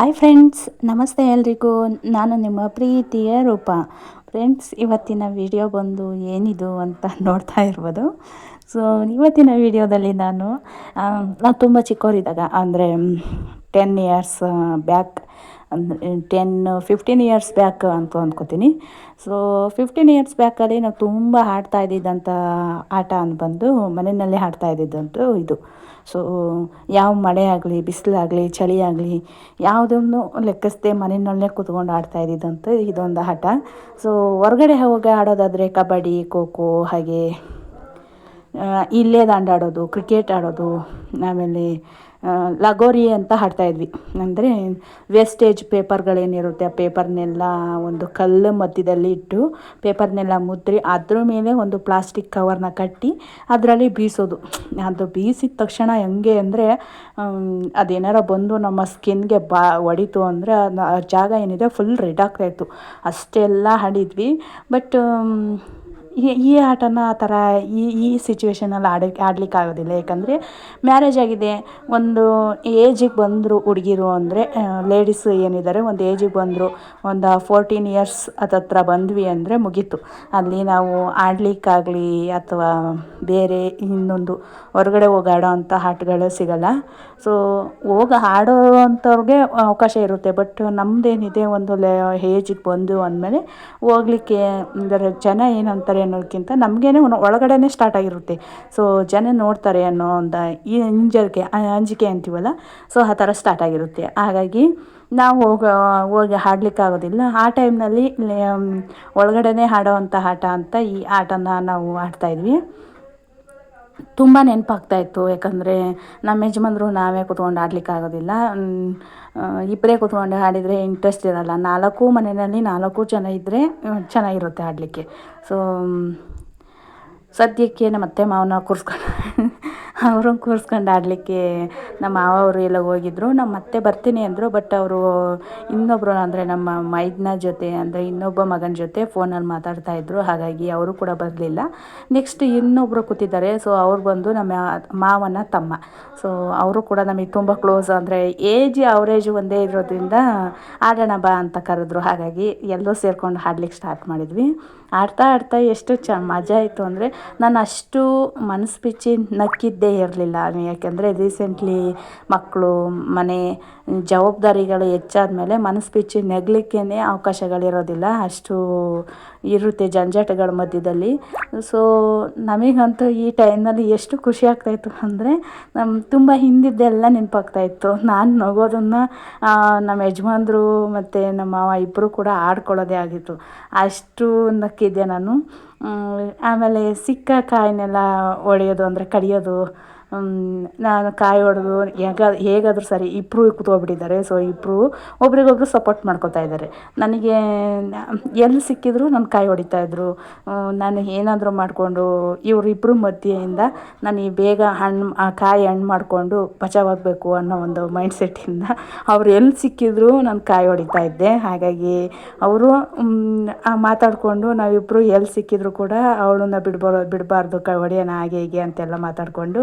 Hi friends ನಮಸ್ತೆ ಎಲ್ರಿಗೂ. ನಾನು ನಿಮ್ಮ ಪ್ರೀತಿಯ ರೂಪ. ಫ್ರೆಂಡ್ಸ್ ಇವತ್ತಿನ ವಿಡಿಯೋ ಬಂದು ಏನಿದು ಅಂತ ನೋಡ್ತಾ ಇರ್ಬೋದು. ಸೊ ಇವತ್ತಿನ ವಿಡಿಯೋದಲ್ಲಿ ನಾನು ನಾನು ತುಂಬ ಚಿಕ್ಕವರಿದ್ದಾಗ ಅಂದರೆ ten years back ten fifteen years back ಅಂತ ಅಂದ್ಕೋತೀನಿ ಸೊ ಫಿಫ್ಟೀನ್ ಇಯರ್ಸ್ ಬ್ಯಾಕಲ್ಲಿ ನಾವು ತುಂಬ ಆಡ್ತಾ ಇದ್ದಿದ್ದಂಥ ಆಟ ಅಂತ ಬಂದು ಮನೆಯಲ್ಲೇ ಆಡ್ತಾ ಇದ್ದಿದ್ದಂತೂ ಇದು. ಸೊ ಯಾವ ಮಳೆ ಆಗಲಿ ಬಿಸಿಲಾಗಲಿ ಚಳಿ ಆಗಲಿ, ಯಾವುದನ್ನು ಲೆಕ್ಕಿಸದೆ ಮನೆಯಲ್ಲೇ ಕೂತ್ಕೊಂಡು ಆಡ್ತಾ ಇದ್ದಿದ್ದಂತೂ ಇದೊಂದು ಆಟ. ಸೊ ಹೊರಗಡೆ ಹೋಗಿ ಆಡೋದಾದರೆ ಕಬಡ್ಡಿ, ಖೋ ಖೋ, ಹಾಗೆ ಇಲ್ಲೇ ದಾಂಡಾಡೋದು ಕ್ರಿಕೆಟ್ ಆಡೋದು, ಆಮೇಲೆ ಲಗೋರಿ ಅಂತ ಆಡ್ತಾಯಿದ್ವಿ ಅಂದರೆ ವೇಸ್ಟೇಜ್ ಪೇಪರ್ಗಳೇನಿರುತ್ತೆ ಆ ಪೇಪರ್ನೆಲ್ಲ ಒಂದು ಕಲ್ಲು ಮಧ್ಯದಲ್ಲಿ ಇಟ್ಟು ಪೇಪರ್ನೆಲ್ಲ ಮುದ್ರಿ ಅದ್ರ ಮೇಲೆ ಒಂದು ಪ್ಲಾಸ್ಟಿಕ್ ಕವರ್ನ ಕಟ್ಟಿ ಅದರಲ್ಲಿ ಬೀಸೋದು. ಅದು ಬೀಸಿದ ತಕ್ಷಣ ಹೆಂಗೆ ಅಂದರೆ ಅದೇನಾರ ಬಂದು ನಮ್ಮ ಸ್ಕಿನ್ಗೆ ಬಾ, ಹೊಡಿತು ಅಂದರೆ ಜಾಗ ಏನಿದೆ ಫುಲ್ ರೆಡ್ ಆಗ್ತಾಯಿತ್ತು ಅಷ್ಟೆಲ್ಲ ಹಾಡಿದ್ವಿ. ಬಟ್ ಈ ಆಟನ ಆ ಥರ ಈ ಈ ಸಿಚುವೇಷನಲ್ಲಿ ಆಡ, ಆಡ್ಲಿಕ್ಕೆ ಆಗೋದಿಲ್ಲ. ಯಾಕಂದರೆ ಮ್ಯಾರೇಜ್ ಆಗಿದೆ. ಒಂದು ಏಜಿಗೆ ಬಂದರು ಹುಡುಗಿರು ಅಂದರೆ ಲೇಡೀಸ್ ಏನಿದ್ದಾರೆ, ಒಂದು ಏಜಿಗೆ ಬಂದರು, ಒಂದು ಫೋರ್ಟೀನ್ ಇಯರ್ಸ್ ಅದತ್ರ ಬಂದ್ವಿ ಅಂದರೆ ಮುಗೀತು. ಅಲ್ಲಿ ನಾವು ಆಡಲಿಕ್ಕಾಗಲಿ ಅಥವಾ ಬೇರೆ ಇನ್ನೊಂದು ಹೊರಗಡೆ ಹೋಗಿ ಆಡೋ ಅಂಥ ಆಟಗಳು ಸಿಗೋಲ್ಲ. ಸೊ ಹೋಗಿ, ಆಡೋ ಅಂಥವ್ರಿಗೆ ಅವಕಾಶ ಇರುತ್ತೆ. ಬಟ್ ನಮ್ಮದೇನಿದೆ ಒಂದು ಲೇ ಏಜಿಗೆ ಬಂದು ಅಂದಮೇಲೆ ಹೋಗ್ಲಿಕ್ಕೆ, ಅಂದರೆ ಜನ ಏನಂತಾರೆ ಅನ್ನೋದಕ್ಕಿಂತ ನಮಗೇನೆ ಒಳಗಡೆನೇ ಸ್ಟಾರ್ಟ್ ಆಗಿರುತ್ತೆ. ಸೊ ಜನ ನೋಡ್ತಾರೆ ಅನ್ನೋ ಒಂದು ಈ ಅಂಜಿಕೆ ಅಂಜಿಕೆ ಅಂತೀವಲ್ಲ ಸೊ ಆ ಥರ ಸ್ಟಾರ್ಟ್ ಆಗಿರುತ್ತೆ. ಹಾಗಾಗಿ ನಾವು ಹೋಗ, ಹೋಗಿ ಆಡಲಿಕ್ಕಾಗೋದಿಲ್ಲ ಆ ಟೈಮ್ನಲ್ಲಿ ಒಳಗಡೆನೇ ಆಡೋವಂಥ ಆಟ ಅಂತ ಈ ಆಟನ ನಾವು ಆಡ್ತಾಯಿದ್ವಿ ತುಂಬ ನೆನಪಾಗ್ತಾಯಿತ್ತು ಯಾಕಂದರೆ ನಮ್ಮ ಯಜಮಾನ್ರು ನಾವೇ ಕೂತ್ಕೊಂಡು ಆಡಲಿಕ್ಕಾಗೋದಿಲ್ಲ ಇಬ್ಬರೇ ಕೂತ್ಕೊಂಡು ಆಡಿದರೆ ಇಂಟ್ರೆಸ್ಟ್ ಇರಲ್ಲ. ನಾಲ್ಕು ಮನೆಯಲ್ಲಿ ನಾಲ್ಕು ಜನ ಇದ್ದರೆ ಚೆನ್ನಾಗಿರುತ್ತೆ ಆಡಲಿಕ್ಕೆ. ಸೊ ಸದ್ಯಕ್ಕೆ ನಮ್ಮ ಅತ್ತೆ ಮಾವನ ಕೂರಿಸ್ಕೊಂಡು ಅವ್ರನ್ನ ಕೂರಿಸ್ಕೊಂಡು ಆಡಲಿಕ್ಕೆ ನಮ್ಮ ಮಾವ ಅವರು ಎಲ್ಲ ಹೋಗಿದ್ರು. ನಮ್ಮ ಅತ್ತೆ ಬರ್ತೀನಿ ಅಂದರು ಬಟ್ ಅವರು ಇನ್ನೊಬ್ಬರು ಅಂದರೆ ನಮ್ಮ ಮೈದ್ನ ಜೊತೆ ಅಂದರೆ ಇನ್ನೊಬ್ಬ ಮಗನ ಜೊತೆ ಫೋನಲ್ಲಿ ಮಾತಾಡ್ತಾ ಇದ್ದರು ಹಾಗಾಗಿ ಅವರು ಕೂಡ ಬರಲಿಲ್ಲ. ನೆಕ್ಸ್ಟ್ ಇನ್ನೊಬ್ಬರು ಕೂತಿದ್ದಾರೆ. ಸೊ ಅವ್ರು ಬಂದು ನಮ್ಮ ಮಾವನ ತಮ್ಮ. ಸೊ ಅವರು ಕೂಡ ನಮಗೆ ತುಂಬ ಕ್ಲೋಸ್ ಅಂದರೆ ಏಜ್ ಅವ್ರ ಏಜು ಒಂದೇ ಇರೋದ್ರಿಂದ ಆಡೋಣ ಬಾ ಅಂತ ಕರೆದ್ರು. ಹಾಗಾಗಿ ಎಲ್ಲರೂ ಸೇರ್ಕೊಂಡು ಹಾಡ್ಲಿಕ್ಕೆ ಸ್ಟಾರ್ಟ್ ಮಾಡಿದ್ವಿ. ಆಡ್ತಾ ಆಡ್ತಾ ಎಷ್ಟು ಚ ಮಜಾ ಆಯಿತು ಅಂದರೆ ನಾನು ಅಷ್ಟು ಮನಸ್ಸು ಬಿಚ್ಚಿ ನಕ್ಕಿದ್ದೇ ಇರಲಿಲ್ಲ. ಯಾಕೆಂದರೆ ರೀಸೆಂಟ್ಲಿ ಮಕ್ಕಳು ಮನೆ ಜವಾಬ್ದಾರಿಗಳು ಹೆಚ್ಚಾದ ಮೇಲೆ ಮನಸ್ಸು ಬಿಚ್ಚಿ ನಗಲಿಕ್ಕೇ ಅವಕಾಶಗಳಿರೋದಿಲ್ಲ. ಅಷ್ಟು ಇರುತ್ತೆ ಜಂಜಾಟಗಳ ಮಧ್ಯದಲ್ಲಿ. ಸೊ ನಮಗಂತೂ ಈ ಟೈಮ್ನಲ್ಲಿ ಎಷ್ಟು ಖುಷಿ ಆಗ್ತಾಯಿತ್ತು ಅಂದರೆ ನಮ್ಮ ತುಂಬ ಹಿಂದಿದ್ದೆಲ್ಲ ನೆನಪಾಗ್ತಾಯಿತ್ತು. ನಾನು ನಗೋದನ್ನು ನಮ್ಮ ಯಜಮಾನ್ರು ಮತ್ತು ನಮ್ಮ ಮಾವ ಇಬ್ಬರು ಕೂಡ ಆಡ್ಕೊಳ್ಳೋದೇ ಆಗಿತ್ತು. ಅಷ್ಟು ನಕ್ಕಿದ್ದೆ ನಾನು. ಆಮೇಲೆ ಸಿಕ್ಕ ಕಾಯಿನೆಲ್ಲ ಒಡೆಯೋದು ಅಂದರೆ ಕಡಿಯೋದು ನಾನು ಕಾಯಿ ಹೊಡೆದು ಹೇಗ, ಹೇಗಾದರೂ ಸರಿ ಇಬ್ಬರು ಕೂತ್ಕೊಬಿಟ್ಟಿದ್ದಾರೆ. ಸೊ ಇಬ್ಬರು ಒಬ್ರಿಗೊಬ್ರು ಸಪೋರ್ಟ್ ಮಾಡ್ಕೊತಾ ಇದ್ದಾರೆ. ನನಗೆ ಎಲ್ಲಿ ಸಿಕ್ಕಿದ್ರು ನನ್ನ ಕಾಯಿ ಹೊಡಿತಾಯಿದ್ರು ನಾನು ಏನಾದರೂ ಮಾಡಿಕೊಂಡು ಇವರಿಬ್ಬರು ಮಧ್ಯೆಯಿಂದ ನನಗೆ ಬೇಗ ಹಣ್ಣು ಕಾಯಿ ಹಣ್ಣು ಮಾಡಿಕೊಂಡು ಬಚಾವಾಗಬೇಕು ಅನ್ನೋ ಒಂದು ಮೈಂಡ್ ಸೆಟ್ಟಿಂದ ಅವ್ರು ಎಲ್ಲಿ ಸಿಕ್ಕಿದ್ರು ನಾನು ಕಾಯಿ ಹೊಡಿತಾ ಇದ್ದೆ. ಹಾಗಾಗಿ ಅವರು ಮಾತಾಡಿಕೊಂಡು ನಾವಿಬ್ಬರು ಎಲ್ಲಿ ಸಿಕ್ಕಿದ್ರು ಕೂಡ ಅವಳನ್ನ ಬಿಡ್ಬಾರ, ಬಿಡಬಾರ್ದು. ಕ ಹೊಡೆಯೋಣ, ಹಾಗೆ ಹೀಗೆ ಅಂತೆಲ್ಲ ಮಾತಾಡಿಕೊಂಡು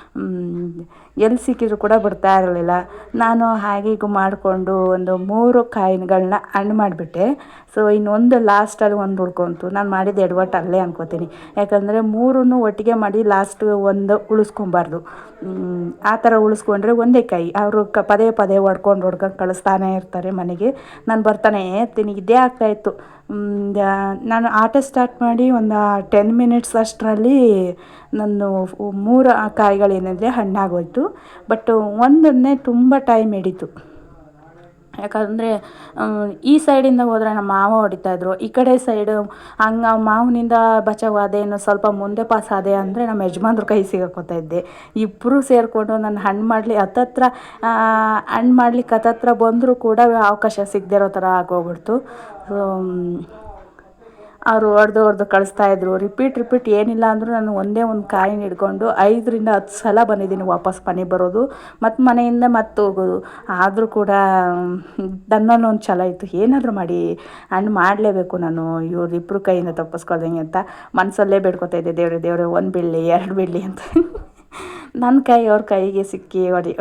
ಎಲ್ಲಿ ಸಿಕ್ಕಿದ್ರು ಕೂಡ ಬಿಡ್ತಾ ಇರಲಿಲ್ಲ. ನಾನು ಹಾಗೆ ಹೀಗೆ ಮಾಡಿಕೊಂಡು ಒಂದು ಮೂರು ಕಾಯಿಗಳನ್ನ ಹಣ್ಣು ಮಾಡಿಬಿಟ್ಟೆ. ಸೊ ಇನ್ನೊಂದು ಲಾಸ್ಟಲ್ಲಿ ಒಂದು ಉಳ್ಕೊಂತು. ನಾನು ಮಾಡಿದ ಎಡವಟ್ಟು ಅಲ್ಲೇ ಅನ್ಕೋತೀನಿ. ಯಾಕಂದರೆ ಮೂರನ್ನು ಒಟ್ಟಿಗೆ ಮಾಡಿ ಲಾಸ್ಟ್ ಒಂದು ಉಳಿಸ್ಕೊಬಾರ್ದು. ಆ ಥರ ಉಳಿಸ್ಕೊಂಡ್ರೆ ಒಂದೇ ಕಾಯಿ ಅವರು ಕ, ಪದೇ ಪದೇ ಹೊಡ್ಕೊಂಡು ಹೊಡ್ಕೊಂಡು ಕಳಿಸ್ತಾನೆ ಇರ್ತಾರೆ ಮನೆಗೆ. ನಾನು ಬರ್ತಾನೆ ಇರ್ತೀನಿ. ಇದೇ ಆಗ್ತಾಯಿತ್ತು ನಾನು ಆಟ ಸ್ಟಾರ್ಟ್ ಮಾಡಿ ಒಂದು ಟೆನ್ ಮಿನಿಟ್ಸ್ ಅಷ್ಟರಲ್ಲಿ ನಾನು ಮೂರು ಕಾಯಿಗಳೇನಿದೆ ಹಣ್ಣಾಗೋಯ್ತು. ಬಟ್ ಒಂದನ್ನೇ ತುಂಬ ಟೈಮ್ ಹಿಡಿತು. ಯಾಕಂದರೆ ಈ ಸೈಡಿಂದ ಹೋದ್ರೆ ನಮ್ಮ ಮಾವ ಹೊಡಿತಾಯಿದ್ರು ಈ ಕಡೆ ಸೈಡು ಹಂಗೆ ಮಾವನಿಂದ ಬಚಾವಾದೆ, ಇನ್ನು ಸ್ವಲ್ಪ ಮುಂದೆ ಪಾಸ್ ಆದೆ ಅಂದರೆ ನಮ್ಮ ಯಜಮಾನ್ರ ಕೈ ಸಿಗಾಕೋತಾ ಇದ್ದೆ. ಇಬ್ಬರು ಸೇರಿಕೊಂಡು ನನ್ನ ಹಣ್ಣು ಮಾಡಲಿ, ಹತ್ತತ್ರ ಹಣ್ಣು ಮಾಡ್ಲಿಕ್ಕೆ ಹತ್ತತ್ರ ಬಂದರೂ ಕೂಡ ಅವಕಾಶ ಸಿಗದೆ ಇರೋ ಥರ ಆಗೋಗ್ಬಿಡ್ತು. ಅವರು ಹೊಡೆದು ಹೊಡೆದು ಕಳಿಸ್ತಾ ಇದ್ರು. ರಿಪೀಟ್ ರಿಪೀಟ್ ಏನಿಲ್ಲ ಅಂದರೂ ನಾನು ಒಂದೇ ಒಂದು ಕಾಯಿನ ಹಿಡ್ಕೊಂಡು ಐದರಿಂದ ಹತ್ತು ಸಲ ಬಂದಿದ್ದೀನಿ ವಾಪಸ್ ಮನೆಗೆ ಬರೋದು. ಮತ್ತು ಮನೆಯಿಂದ ಮತ್ತೆ ಹೋಗೋದು. ಆದರೂ ಕೂಡ, ನನ್ನಲ್ಲಿ ಒಂದು ಛಲ ಇತ್ತು. ಏನಾದರೂ ಮಾಡಿ, ಹಣ್ಣು ಮಾಡಲೇಬೇಕು ನಾನು. ಇವರಿಬ್ಬರು ಕೈಯಿಂದ ತಪ್ಪಿಸ್ಕೊಳ್ದಂಗೆ ಅಂತ ಮನಸಲ್ಲೇ ಬೇಡ್ಕೊತಾ ಇದ್ದೆ. ದೇವ್ರೆ ದೇವ್ರೆ, ಒಂದು ಬೀಳಲಿ ಎರಡು ಬೀಳಲಿ ಅಂತ. ನನ್ನ ಕೈ ಅವ್ರ ಕೈಗೆ ಸಿಕ್ಕಿ ಹೊಡಿ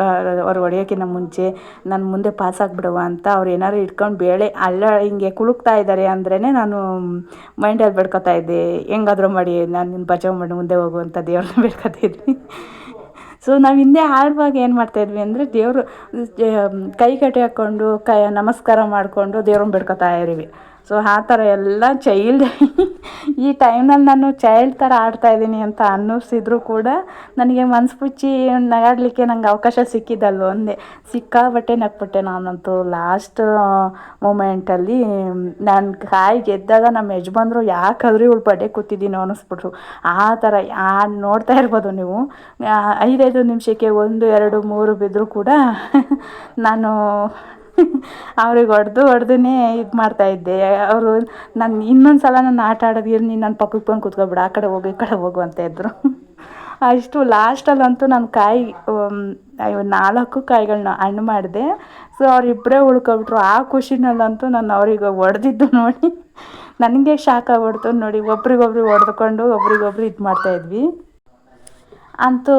ಅವ್ರು ಹೊಡೆಯೋಕ್ಕಿಂತ ಮುಂಚೆ ನನ್ನ ಮುಂದೆ ಪಾಸ್ ಆಗಿಬಿಡುವ ಅಂತ ಅವ್ರು ಏನಾದ್ರು ಇಟ್ಕೊಂಡು ಬೇಳೆ ಅಲ್ಲ ಹಿಂಗೆ ಕುಲುಕ್ತಾ ಇದ್ದಾರೆ ಅಂದ್ರೇ ನಾನು ಮೈಂಡಲ್ಲಿ ಬೇಡ್ಕೊತಾ ಇದ್ದೆ. ಹೆಂಗಾದ್ರೂ ಮಾಡಿ, ನಾನು ಬಚಾವ್ ಮಾಡಿ, ಮುಂದೆ ಹೋಗುವಂಥ ದೇವ್ರನ್ನ ಬೇಡ್ಕೊತಾ ಇದ್ವಿ. ಸೊ ನಾವು ಹಿಂದೆ ಹಾಡುವಾಗ ಏನು ಮಾಡ್ತಾಯಿದ್ವಿ ಅಂದರೆ ದೇವರು ಕೈ ಕಟ್ಟಿ ಹಾಕ್ಕೊಂಡು ಕೈ ನಮಸ್ಕಾರ ಮಾಡಿಕೊಂಡು ದೇವ್ರನ್ನ ಬೇಡ್ಕೊತಾ ಇರೀವಿ ಸೊ ಆ ಥರ ಎಲ್ಲ ಚೈಲ್ಡ್ ಈ ಟೈಮ್ನಲ್ಲಿ ನಾನು ಚೈಲ್ಡ್ ಥರ ಆಡ್ತಾಯಿದ್ದೀನಿ ಅಂತ ಅನ್ನಿಸಿದ್ರು ಕೂಡ ನನಗೆ ಮನ್ಸು ಮುಚ್ಚಿ ನಗಾಡಲಿಕ್ಕೆ ನಂಗೆ ಅವಕಾಶ ಸಿಕ್ಕಿದ್ದಲ್ವ ಒಂದೇ. ಸಿಕ್ಕಾಬಟ್ಟೆ ನಕ್ಬಿಟ್ಟೆ ನಾನಂತೂ ಲಾಸ್ಟ್ ಮೂಮೆಂಟಲ್ಲಿ ನಾನು ಕಾಯಿ ಗೆದ್ದಾಗ ನಮ್ಮ ಯಜಮಾನ್ರು ಯಾಕಾದ್ರೂ ಇವಳು ಬಡ್ಡೆ ಕೂತಿದ್ದೀನಿ ಅನ್ನಿಸ್ಬಿಟ್ರು. ಆ ಥರ ಆ ನೋಡ್ತಾ ಇರ್ಬೋದು ನೀವು. ಐದೈದು ನಿಮಿಷಕ್ಕೆ ಒಂದು, ಎರಡು, ಮೂರು ಬಿದ್ದರೂ ಕೂಡ ನಾನು ಅವ್ರಿಗೆ ಹೊಡೆದು ಹೊಡೆದೇ ಇದು ಮಾಡ್ತಾಯಿದ್ದೆ ಅವರು ನಾನು ಇನ್ನೊಂದು ಸಲ ನಾನು ಆಟ ಆಡೋದು ನೀನು ನನ್ನ ಪಕ್ಕಕ್ಕೆ ಬಂದು ಕೂತ್ಕೊಬಿಡು, ಆ ಕಡೆ ಹೋಗು, ಈ ಕಡೆ ಹೋಗು ಅಂತ ಇದ್ದರು ಅಷ್ಟು ಲಾಸ್ಟಲ್ಲಂತೂ ನಾನು ಕಾಯಿ ನಾಲ್ಕು ಕಾಯಿಗಳನ್ನ ಹಣ್ಣು ಮಾಡಿದೆ. ಸೊ ಅವರಿಬ್ಬರೇ ಉಳ್ಕೊಬಿಟ್ರು. ಆ ಖುಷಿನಲ್ಲಂತೂ ನಾನು ಅವ್ರಿಗೆ ಹೊಡೆದಿದ್ದು ನೋಡಿ. ನನಗೆ ಶಾಕ್ ಆಗ್ಬಿಡ್ತು ನೋಡಿ, ಒಬ್ರಿಗೊಬ್ರು ಹೊಡೆದುಕೊಂಡು ಒಬ್ರಿಗೊಬ್ರು ಇದು ಮಾಡ್ತಾಯಿದ್ವಿ ಅಂತೂ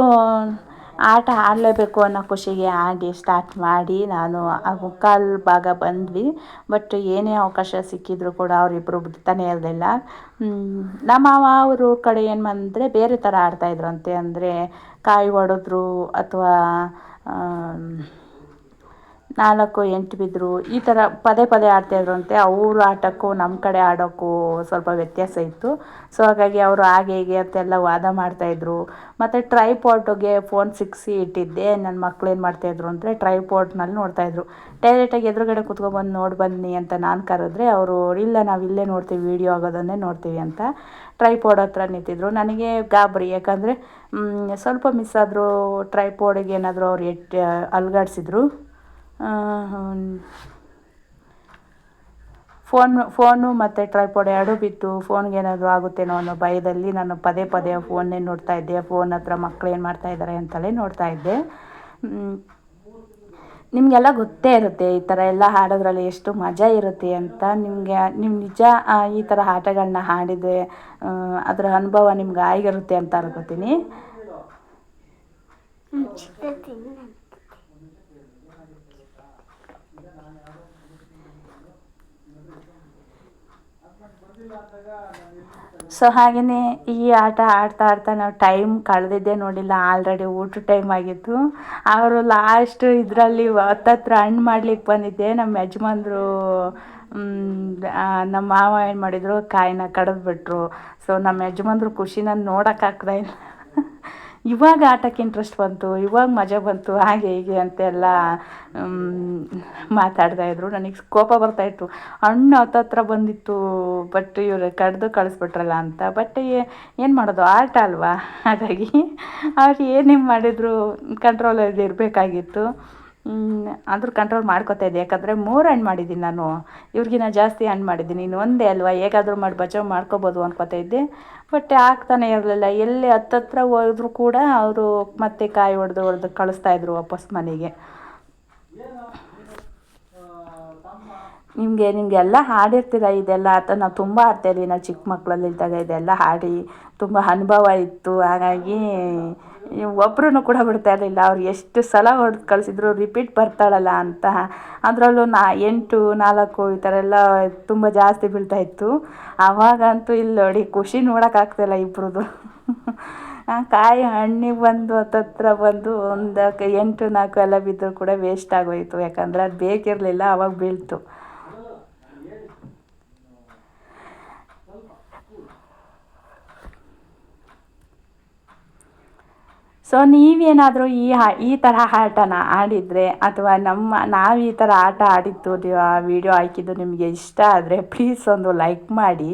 ಆಟ ಆಡಲೇಬೇಕು ಅನ್ನೋ ಖುಷಿಗೆ ಆಡಿ ಸ್ಟಾರ್ಟ್ ಮಾಡಿ ನಾನು ಮುಕ್ಕಾಲು ಭಾಗ ಬಂದ್ವಿ. ಬಟ್ ಏನೇ ಅವಕಾಶ ಸಿಕ್ಕಿದ್ರು ಕೂಡ ಅವರಿಬ್ಬರು ಬಿಡ್ತಾನೆ ಇರಲಿಲ್ಲ. ನಮ್ಮ ಮಾವ ಅವರು ಕಡೆ ಏನು ಬಂದರೆ ಬೇರೆ ಥರ ಆಡ್ತಾಯಿದ್ರಂತೆ ಅಂದರೆ ಕಾಯಿ ಹೊಡೆದ್ರು ಅಥವಾ ನಾಲ್ಕು ಎಂಟು ಬಿದ್ದರು ಈ ಥರ ಪದೇ ಪದೇ ಆಡ್ತಾಯಿದ್ರಂತೆ ಅವ್ರ ಆಟಕ್ಕೂ ನಮ್ಮ ಕಡೆ ಆಡೋಕ್ಕೂ ಸ್ವಲ್ಪ ವ್ಯತ್ಯಾಸ ಇತ್ತು. ಸೊ ಹಾಗಾಗಿ ಅವರು ಹಾಗೆ ಹೀಗೆ ಅಂತೆಲ್ಲ ವಾದ ಮಾಡ್ತಾಯಿದ್ರು ಮತ್ತು ಟ್ರೈಪಾಟಿಗೆ ಫೋನ್ ಸಿಕ್ಸಿ ಇಟ್ಟಿದ್ದೆ. ನನ್ನ ಮಕ್ಳು ಏನು ಮಾಡ್ತಾಯಿದ್ರು ಅಂದರೆ ಟ್ರೈಪಾಟ್ನಲ್ಲಿ ನೋಡ್ತಾಯಿದ್ರು ಡೈರೆಕ್ಟಾಗಿ ಎದುರುಗಡೆ ಕುತ್ಕೊಬಂದು ನೋಡಿ ಬನ್ನಿ ಅಂತ ನಾನು ಕರೆದ್ರೆ ಅವರು, ಇಲ್ಲ, ನಾವು ಇಲ್ಲೇ ನೋಡ್ತೀವಿ, ವೀಡಿಯೋ ಆಗೋದನ್ನೇ ನೋಡ್ತೀವಿ ಅಂತ ಟ್ರೈಪಾಡ್ ಹತ್ರ ನಿಂತಿದ್ರು. ನನಗೆ ಗಾಬರಿ. ಯಾಕಂದರೆ ಸ್ವಲ್ಪ ಮಿಸ್ ಆದರೂ ಟ್ರೈಪಾಡಿಗೆ ಏನಾದರೂ ಅವ್ರು ಎಟ್ಟು ಅಲ್ಗಾಡಿಸಿದ್ರು. ಫೋನ್, ಫೋನು ಮತ್ತು ಟ್ರೈಪಾಡ್ ಎರಡು ಬಿತ್ತು. ಫೋನ್ಗೆ ಏನಾದರೂ ಆಗುತ್ತೇನೋ ಅನ್ನೋ ಭಯದಲ್ಲಿ ನಾನು ಪದೇ ಪದೇ ಫೋನೇ ನೋಡ್ತಾ ಇದ್ದೆ. ಫೋನ್ ಹತ್ರ ಮಕ್ಳು ಏನು ಮಾಡ್ತಾಯಿದ್ದಾರೆ ಅಂತಲೇ ನೋಡ್ತಾ ಇದ್ದೆ. ನಿಮಗೆಲ್ಲ ಗೊತ್ತೇ ಇರುತ್ತೆ, ಈ ಥರ ಎಲ್ಲ ಹಾಡೋದ್ರಲ್ಲಿ ಎಷ್ಟು ಮಜಾ ಇರುತ್ತೆ ಅಂತ. ನಿಮಗೆ ನಿಮ್ಮ ನಿಜ ಈ ಥರ ಆಟಗಳನ್ನ ಹಾಡಿದರೆ ಅದರ ಅನುಭವ ನಿಮ್ಗೆ ಆಗಿರುತ್ತೆ ಅಂತ ಅನ್ಕೋತೀನಿ. ಸೊ ಹಾಗೆಯೇ ಈ ಆಟ ಆಡ್ತಾ ಆಡ್ತಾ ನಾವು ಟೈಮ್ ಕಳೆದಿದ್ದೇ ನೋಡಿಲ್ಲ. ಆಲ್ರೆಡಿ ಊಟ ಟೈಮ್ ಆಗಿತ್ತು. ಅವರು ಲಾಸ್ಟ್ ಇದರಲ್ಲಿ ಹತ್ತತ್ರ ಹಣ್ಣು ಮಾಡ್ಲಿಕ್ಕೆ ಬಂದಿದ್ದೆ. ನಮ್ಮ ಯಜಮಾನ್ರು ನಮ್ಮ ಮಾವ ಏನು ಮಾಡಿದರು, ಕಾಯಿನ ಕಡದ್ಬಿಟ್ರು. ಸೊ ನಮ್ಮ ಯಜಮಾನ್ರು ಖುಷಿನ ನೋಡೋಕ್ಕಾಗ್ತಾ ಇಲ್ಲ. ಇವಾಗ ಆಟಕ್ಕೆ ಇಂಟ್ರೆಸ್ಟ್ ಬಂತು, ಇವಾಗ ಮಜಾ ಬಂತು, ಹಾಗೆ ಹೀಗೆ ಅಂತೆಲ್ಲ ಮಾತಾಡ್ತಾಯಿದ್ರು ನನಗೆ ಕೋಪ ಬರ್ತಾಯಿತ್ತು ಹಣ್ಣು ಹತ್ತತ್ರ ಬಂದಿತ್ತು ಬಟ್ ಇವರು ಕಡ್ದು ಕಳಿಸ್ಬಿಟ್ರಲ್ಲ ಅಂತ. ಬಟ್ ಏನು ಮಾಡೋದು? ಆಟ ಅಲ್ವಾ? ಹಾಗಾಗಿ ಅವ್ರು ಏನೇನು ಮಾಡಿದ್ರು ಕಂಟ್ರೋಲಲ್ಲಿ ಇರಬೇಕಾಗಿತ್ತು. ಆದರೂ ಕಂಟ್ರೋಲ್ ಮಾಡ್ಕೋತಾ ಇದ್ದೆ. ಯಾಕಂದರೆ ಮೂರು ಹಣ್ಣು ಮಾಡಿದ್ದೀನಿ ನಾನು. ಇವ್ರಿಗಿನ್ನ ಜಾಸ್ತಿ ಹಣ್ಣು ಮಾಡಿದ್ದೀನಿ. ಇನ್ನು ಒಂದೇ ಅಲ್ವಾ? ಹೇಗಾದರೂ ಮಾಡಿ ಬಚಾವ್ ಮಾಡ್ಕೋಬೋದು ಅನ್ಕೋತಾ ಇದ್ದೆ. ಬಟ್ ಆಗ್ತಾನೆ ಇರಲಿಲ್ಲ. ಎಲ್ಲಿ ಹತ್ತತ್ರ ಹೋದ್ರು ಕೂಡ ಅವರು ಮತ್ತೆ ಕಾಯಿ ಹೊಡೆದು ಹೊಡೆದು ಕಳಿಸ್ತಾಯಿದ್ರು ವಾಪಸ್ ಮನೆಗೆ. ನಿಮಗೆ, ನಿಮಗೆಲ್ಲ ಹಾಡಿರ್ತೀರ ಇದೆಲ್ಲ? ಅಂತ ನಾವು ತುಂಬ ಆಡ್ತಾಯಿದ್ವಿ ನಾವು ಚಿಕ್ಕ ಮಕ್ಕಳಲ್ಲಿದ್ದಾಗ ಇದೆಲ್ಲ ಹಾಡಿ ತುಂಬ ಅನುಭವ ಇತ್ತು. ಹಾಗಾಗಿ ಒಬ್ಬರೂ ಕೂಡ ಬಿಡ್ತಾ ಇರಲಿಲ್ಲ. ಅವ್ರು ಎಷ್ಟು ಸಲ ಹೊಡೆದು ಕಳಿಸಿದ್ರು ರಿಪೀಟ್ ಬರ್ತಾಳಲ್ಲ ಅಂತ. ಅದರಲ್ಲೂ ನಾ ಎಂಟು, ನಾಲ್ಕು ಈ ಥರ ಎಲ್ಲ ತುಂಬ ಜಾಸ್ತಿ ಬೀಳ್ತಾಯಿತ್ತು ಆವಾಗಂತೂ ಇಲ್ಲಿ ನೋಡಿ, ಖುಷಿ ನೋಡೋಕ್ಕಾಗ್ತಾಯಿಲ್ಲ ಇಬ್ರದ್ದು ಕಾಯಿ ಹಣ್ಣಿಗೆ ಬಂದು, ಹತ್ತತ್ರ ಬಂದು ಒಂದು ಎಂಟು, ನಾಲ್ಕು ಎಲ್ಲ ಬಿದ್ದರೂ ಕೂಡ ವೇಸ್ಟ್ ಆಗೋಯಿತು. ಯಾಕಂದರೆ ಅದು ಬೇಕಿರಲಿಲ್ಲ ಆವಾಗ ಬೀಳ್ತು. ಸೊ ನೀವೇನಾದರೂ ಈ ಹಾ, ಈ ಥರ ಆಟನ ಆಡಿದರೆ ಅಥವಾ ನಮ್ಮ, ನಾವು ಈ ಥರ ಆಟ ಆಡಿದ್ದು ವೀಡಿಯೋ ಹಾಕಿದ್ದು ನಿಮಗೆ ಇಷ್ಟ ಆದರೆ ಪ್ಲೀಸ್ ಒಂದು ಲೈಕ್ ಮಾಡಿ.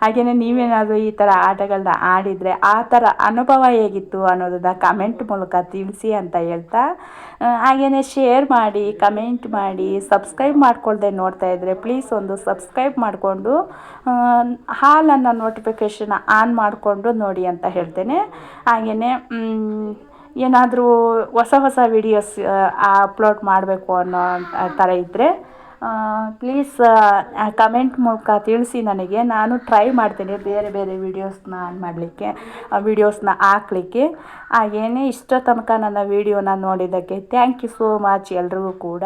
ಹಾಗೆಯೇ ನೀವೇನಾದರೂ ಈ ಥರ ಆಟಗಳನ್ನ ಆಡಿದರೆ ಆ ಥರ ಅನುಭವ ಹೇಗಿತ್ತು ಅನ್ನೋದನ್ನ ಕಮೆಂಟ್ ಮೂಲಕ ತಿಳಿಸಿ ಅಂತ ಹೇಳ್ತಾ ಹಾಗೆಯೇ ಶೇರ್ ಮಾಡಿ ಕಮೆಂಟ್ ಮಾಡಿ ಸಬ್ಸ್ಕ್ರೈಬ್ ಮಾಡ್ಕೊಳ್ದೆ ನೋಡ್ತಾ ಇದ್ದರೆ ಪ್ಲೀಸ್ ಒಂದು ಸಬ್ಸ್ಕ್ರೈಬ್ ಮಾಡಿಕೊಂಡು ಹಾಲನ್ನು ನೋಟಿಫಿಕೇಶನ್ ಆನ್ ಮಾಡಿಕೊಂಡು ನೋಡಿ ಅಂತ ಹೇಳ್ತೇನೆ. ಹಾಗೆಯೇ ಏನಾದರೂ ಹೊಸ ಹೊಸ ವೀಡಿಯೋಸ್ ಅಪ್ಲೋಡ್ ಮಾಡಬೇಕು ಅನ್ನೋ ಥರ ಇದ್ದರೆ ಪ್ಲೀಸ್ ಕಮೆಂಟ್ ಮೂಲಕ ತಿಳಿಸಿ ನನಗೆ. ನಾನು ಟ್ರೈ ಮಾಡ್ತೀನಿ ಬೇರೆ ಬೇರೆ ವೀಡಿಯೋಸ್ನ ಮಾಡಲಿಕ್ಕೆ ವೀಡಿಯೋಸ್ನ ಹಾಕ್ಲಿಕ್ಕೆ. ಹಾಗೇನೆ ಇಷ್ಟೋ ತನಕ ನನ್ನ ವೀಡಿಯೋನ ನೋಡಿದ್ದಕ್ಕೆ ಥ್ಯಾಂಕ್ ಯು ಸೋ ಮಚ್ ಎಲ್ರಿಗೂ ಕೂಡ.